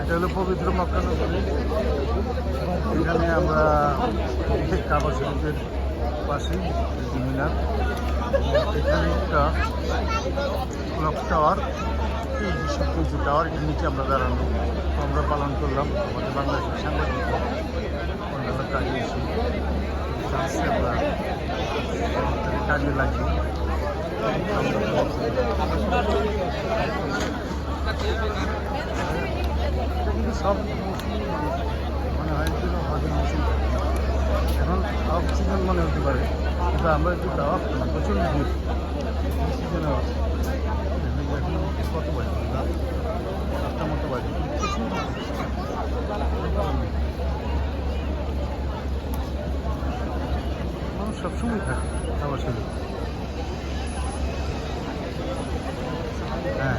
এটা হলো পবিত্র মক্কা নগরী। এখানে আমরা কাবা শরীফের পাশেই মিনার। এখানে একটা ক্লক টাওয়ার এই বিশ্বপ্ত উঁচু টাওয়ার এর নিচে আমরা দাঁড়ানো। আমরা পালন করলাম। আমাদের বাংলাদেশের সাংবাদিক অন্যান্য কাজে এসে আসছে। আমরা কাজে লাগি। কিন্তু সব মনে হয় এখন অফ সিজন মনে হতে পারে কিন্তু আমরা একটু দাওয়া প্রচণ্ড ভিড় সিজনে কত বাজে মতো বাজে সবসময় থাকে, খাবার হ্যাঁ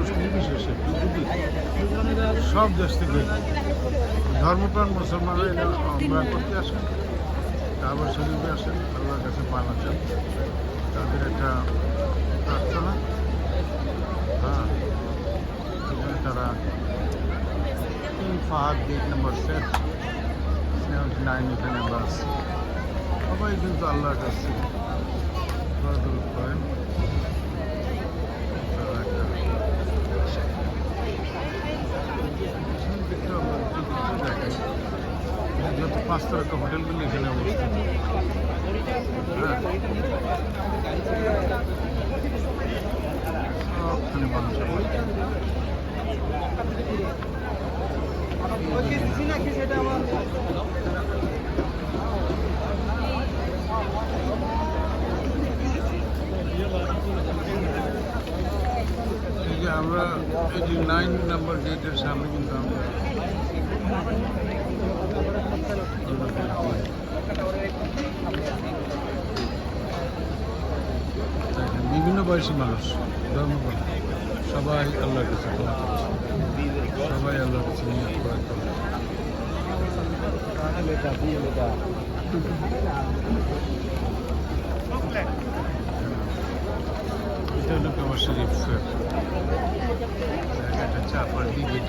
পুরুষ নির্বিশেষে সব দেশ থেকে ধর্মপ্রাণ মুসলমানরা আমরা করতে আসেন কাবার শরীফে আসেন, আল্লাহর কাছে পানা চান তাদের একটা প্রার্থনা। হ্যাঁ এখানে তারা তিন ফাহাদ গেট নাম্বার সেট, সেভেন্টি নাইন এখানে বাস। সবাই কিন্তু আল্লাহর কাছে করেন তারা একটা পিছনের দিকটা আমরা একটু দেখতে দেখাই। পাঁচটা একটা হোটেলগুলো এখানে অবস্থিত। হ্যাঁ সবখানে মানুষ এই যে আমরা, এই নাইন নাম্বার গেটের সামনে কিন্তু আমরা বিভিন্ন বয়সী মানুষ ধর্মপদ সবাই আল্লাহর কাছে সবাই আল্লাহর কাছে এটা হলো কাবার শরীফ জায়গাটা চাপার দিয়ে গেট